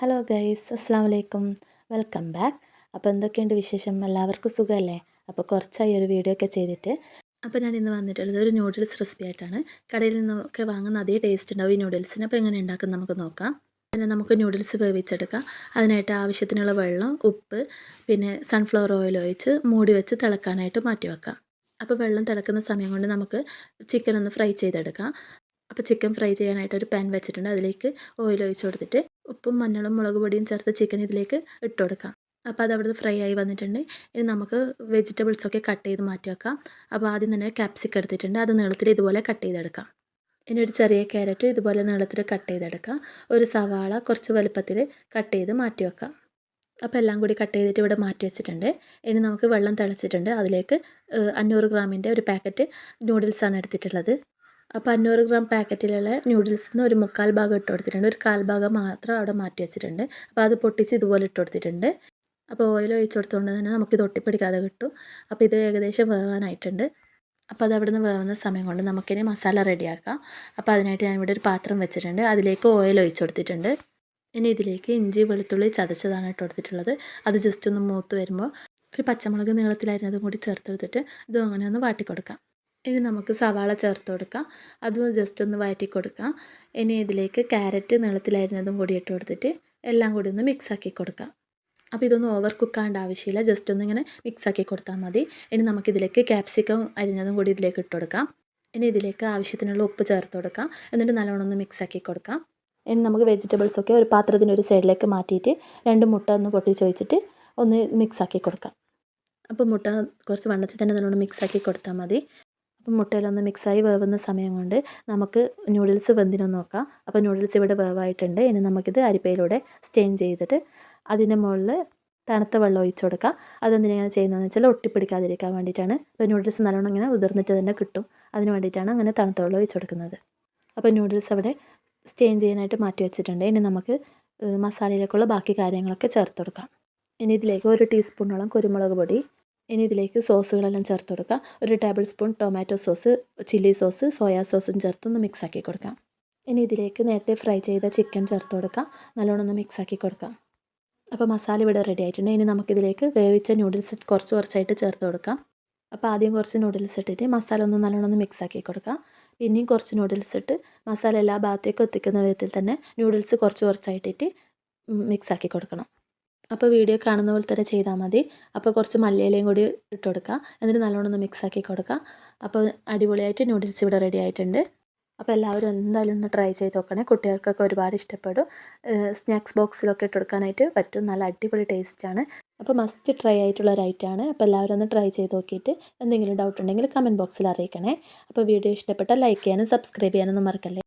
Hello guys അസ്സാം വലൈക്കും welcome back അപ്പോൾ എന്തൊക്കെയുണ്ട് വിശേഷം? എല്ലാവർക്കും സുഖമല്ലേ? അപ്പോൾ കുറച്ചായി ഒരു വീഡിയോ ഒക്കെ ചെയ്തിട്ട്. അപ്പോൾ ഞാൻ ഇന്ന് വന്നിട്ടുള്ളത് ഒരു ന്യൂഡിൽസ് റെസിപ്പി ആയിട്ടാണ്. കടയിൽ നിന്നൊക്കെ വാങ്ങുന്ന അതേ ടേസ്റ്റ് ഉണ്ടാവും ഈ ന്യൂഡിൽസിന് അപ്പോൾ എങ്ങനെ ഉണ്ടാക്കും നമുക്ക് നോക്കാം. പിന്നെ നമുക്ക് ന്യൂഡിൽസ് വേവിച്ചെടുക്കാം. അതിനായിട്ട് ആവശ്യത്തിനുള്ള വെള്ളം ഉപ്പ് പിന്നെ സൺഫ്ലവർ ഓയിൽ ഒഴിച്ച് മൂടി വെച്ച് തിളക്കാനായിട്ട് മാറ്റി വെക്കാം. അപ്പോൾ വെള്ളം തിളക്കുന്ന സമയം കൊണ്ട് നമുക്ക് ചിക്കൻ ഒന്ന് ഫ്രൈ ചെയ്തെടുക്കാം. അപ്പോൾ ചിക്കൻ ഫ്രൈ ചെയ്യാനായിട്ട് ഒരു പാൻ വെച്ചിട്ടുണ്ട്. അതിലേക്ക് ഓയിൽ ഒഴിച്ച് കൊടുത്തിട്ട് ഉപ്പും മഞ്ഞളും മുളക് പൊടിയും ചേർത്ത് ചിക്കൻ ഇതിലേക്ക് ഇട്ട് കൊടുക്കാം. അപ്പോൾ അത് അവിടുന്ന് ഫ്രൈ ആയി വന്നിട്ടുണ്ട്. ഇനി നമുക്ക് വെജിറ്റബിൾസൊക്കെ കട്ട് ചെയ്ത് മാറ്റി വെക്കാം. അപ്പോൾ ആദ്യം തന്നെ ക്യാപ്സിക്കം എടുത്തിട്ടുണ്ട്. അത് നീളത്തിൽ ഇതുപോലെ കട്ട് ചെയ്തെടുക്കാം. ഇനി ഒരു ചെറിയ ക്യാരറ്റ് ഇതുപോലെ നീളത്തിൽ കട്ട് ചെയ്തെടുക്കാം. ഒരു സവാള കുറച്ച് വലുപ്പത്തിൽ കട്ട് ചെയ്ത് മാറ്റി വെക്കാം. അപ്പോൾ എല്ലാം കൂടി കട്ട് ചെയ്തിട്ട് ഇവിടെ മാറ്റി വെച്ചിട്ടുണ്ട്. ഇനി നമുക്ക് വെള്ളം തിളച്ചിട്ടുണ്ട്. അതിലേക്ക് അഞ്ഞൂറ് ഗ്രാമിന്റെ ഒരു പാക്കറ്റ് നൂഡിൽസാണ് എടുത്തിട്ടുള്ളത്. അപ്പോൾ അഞ്ഞൂറ് ഗ്രാം പാക്കറ്റിലുള്ള നൂഡിൽസിൽ നിന്ന് ഒരു മുക്കാൽ ഭാഗം ഇട്ട് കൊടുത്തിട്ടുണ്ട്. ഒരു കാൽ ഭാഗം മാത്രം അവിടെ മാറ്റി വെച്ചിട്ടുണ്ട്. അപ്പോൾ അത് പൊട്ടിച്ച് ഇതുപോലെ ഇട്ട് കൊടുത്തിട്ടുണ്ട്. അപ്പോൾ ഓയിൽ ഒഴിച്ച് കൊടുത്തുകൊണ്ട് തന്നെ നമുക്കിത് ഒട്ടിപ്പിടിക്കാതെ കിട്ടും. അപ്പോൾ ഇത് ഏകദേശം വേവാനായിട്ടുണ്ട്. അപ്പോൾ അത് അവിടെ നിന്ന് വേവുന്ന സമയം കൊണ്ട് നമുക്കിനി മസാല റെഡിയാക്കാം അപ്പോൾ അതിനായിട്ട് ഞാൻ ഇവിടെ ഒരു പാത്രം വെച്ചിട്ടുണ്ട്. അതിലേക്ക് ഓയിൽ ഒഴിച്ച് കൊടുത്തിട്ടുണ്ട്. ഇനി ഇതിലേക്ക് ഇഞ്ചി വെളുത്തുള്ളി ചതച്ചതാണ് ഇട്ട് കൊടുത്തിട്ടുള്ളത്. അത് ജസ്റ്റ് ഒന്ന് മൂത്ത് വരുമ്പോൾ ഒരു പച്ചമുളക് നീളത്തിലായിരുന്നതും കൂടി ചേർത്തെടുത്തിട്ട് ഇതും അങ്ങനെ ഒന്ന് വാട്ടി കൊടുക്കാം ഇനി നമുക്ക് സവാള ചേർത്ത് കൊടുക്കാം. അതും ജസ്റ്റ് ഒന്ന് വഴറ്റി കൊടുക്കാം. ഇനി ഇതിലേക്ക് ക്യാരറ്റ് നീളത്തിലരിഞ്ഞതും കൂടി ഇട്ട് കൊടുത്തിട്ട് എല്ലാം കൂടി ഒന്ന് മിക്സാക്കി കൊടുക്കാം. അപ്പോൾ ഇതൊന്നും ഓവർ കുക്കാണ്ട് ആവശ്യമില്ല. ജസ്റ്റ് ഒന്ന് ഇങ്ങനെ മിക്സാക്കി കൊടുത്താൽ മതി. ഇനി നമുക്കിതിലേക്ക് ക്യാപ്സിക്കം അരിഞ്ഞതും കൂടി ഇതിലേക്ക് ഇട്ട് കൊടുക്കാം. ഇനി ഇതിലേക്ക് ആവശ്യത്തിനുള്ള ഉപ്പ് ചേർത്ത് കൊടുക്കാം. എന്നിട്ട് നല്ലവണ്ണം ഒന്ന് മിക്സാക്കി കൊടുക്കാം. ഇനി നമുക്ക് വെജിറ്റബിൾസൊക്കെ ഒരു പാത്രത്തിന്റെ ഒരു സൈഡിലേക്ക് മാറ്റിയിട്ട് രണ്ട് മുട്ട ഒന്ന് പൊട്ടിച്ച് വെച്ചിട്ട് ഒന്ന് മിക്സാക്കി കൊടുക്കാം. അപ്പോൾ മുട്ട കുറച്ച് വണ്ണത്തിൽ തന്നെ നല്ലോണം മിക്സാക്കി കൊടുത്താൽ മതി. അപ്പം മുട്ടയിലൊന്ന് മിക്സായി വേവുന്ന സമയം കൊണ്ട് നമുക്ക് നൂഡിൽസ് വെന്തിനോ നോക്കാം. അപ്പോൾ നൂഡിൽസ് ഇവിടെ വേവായിട്ടുണ്ട്. ഇനി നമുക്കിത് അരിപ്പയിലൂടെ സ്റ്റെയിൻ ചെയ്തിട്ട് അതിന്റെ മുകളിൽ തണുത്ത വെള്ളം ഒഴിച്ചു കൊടുക്കാം. അതെന്തിനാണ് ചെയ്യുന്നതെന്ന് വെച്ചാൽ ഒട്ടിപ്പിടിക്കാതിരിക്കാൻ വേണ്ടിയിട്ടാണ്. ഇപ്പോൾ നൂഡിൽസ് നല്ലോണം ഇങ്ങനെ ഉതിർന്നിട്ട് തന്നെ കിട്ടും. അതിന് വേണ്ടിയിട്ടാണ് അങ്ങനെ തണുത്ത വെള്ളം ഒഴിച്ചു കൊടുക്കുന്നത്. അപ്പോൾ നൂഡിൽസ് അവിടെ സ്റ്റെയിൻ ചെയ്യാനായിട്ട് മാറ്റി വെച്ചിട്ടുണ്ട്. ഇനി നമുക്ക് മസാലയിലേക്കുള്ള ബാക്കി കാര്യങ്ങളൊക്കെ ചേർത്ത് കൊടുക്കാം. ഇനി ഇതിലേക്ക് ഒരു ടീസ്പൂണോളം കുരുമുളക് പൊടി ഇനി ഇതിലേക്ക് സോസുകളെല്ലാം ചേർത്ത് കൊടുക്കാം ഒരു table spoon tomato sauce chilli sauce soya സോസും ചേർത്ത് ഒന്ന് മിക്സാക്കി കൊടുക്കാം. ഇനി ഇതിലേക്ക് നേരത്തെ ഫ്രൈ ചെയ്ത ചിക്കൻ ചേർത്ത് കൊടുക്കാം. നല്ലോണം ഒന്ന് മിക്സാക്കി കൊടുക്കാം. അപ്പോൾ മസാല ഇവിടെ റെഡി ആയിട്ടുണ്ട്. ഇനി നമുക്കിതിലേക്ക് വേവിച്ച നൂഡിൽസ് കുറച്ച് കുറച്ചായിട്ട് ചേർത്ത് കൊടുക്കാം. അപ്പോൾ ആദ്യം കുറച്ച് നൂഡിൽസ് ഇട്ടിട്ട് മസാല ഒന്ന് നല്ലോണം ഒന്ന് മിക്സാക്കി കൊടുക്കാം. പിന്നെയും കുറച്ച് നൂഡിൽസ് ഇട്ട് മസാല എല്ലാ ഭാഗത്തേക്കും എത്തിക്കുന്ന വിധത്തിൽ തന്നെ നൂഡിൽസ് കുറച്ച് കുറച്ചായിട്ടിട്ട് മിക്സാക്കി കൊടുക്കണം. അപ്പോൾ വീഡിയോ കാണുന്ന പോലെ തന്നെ ചെയ്താൽ മതി. അപ്പോൾ കുറച്ച് മല്ലിയിലയും കൂടി ഇട്ട് കൊടുക്കുക എന്നിട്ട് നല്ലോണം ഒന്ന് മിക്സ് ആക്കി കൊടുക്കുക അപ്പോൾ അടിപൊളിയായിട്ട് നൂഡിൽസ് ഇവിടെ റെഡി ആയിട്ടുണ്ട്. അപ്പോൾ എല്ലാവരും എന്തായാലും ഒന്ന് ട്രൈ ചെയ്ത് നോക്കണേ. കുട്ടികൾക്കൊക്കെ ഒരുപാട് ഇഷ്ടപ്പെടും. സ്നാക്സ് ബോക്സിലൊക്കെ ഇട്ട് കൊടുക്കാനായിട്ട് പറ്റും. നല്ല അടിപൊളി ടേസ്റ്റാണ് അപ്പോൾ മസ്റ്റ് ട്രൈ ആയിട്ടുള്ള ഒരു ഐറ്റമാണ് അപ്പോൾ എല്ലാവരും ഒന്ന് ട്രൈ ചെയ്ത് നോക്കിയിട്ട് എന്തെങ്കിലും ഡൗട്ട് ഉണ്ടെങ്കിൽ കമന്റ് ബോക്സിൽ അറിയിക്കണേ. അപ്പോൾ വീഡിയോ ഇഷ്ടപ്പെട്ടാൽ ലൈക്ക് ചെയ്യാനും സബ്സ്ക്രൈബ് ചെയ്യാനൊന്നും മറക്കല്ലേ.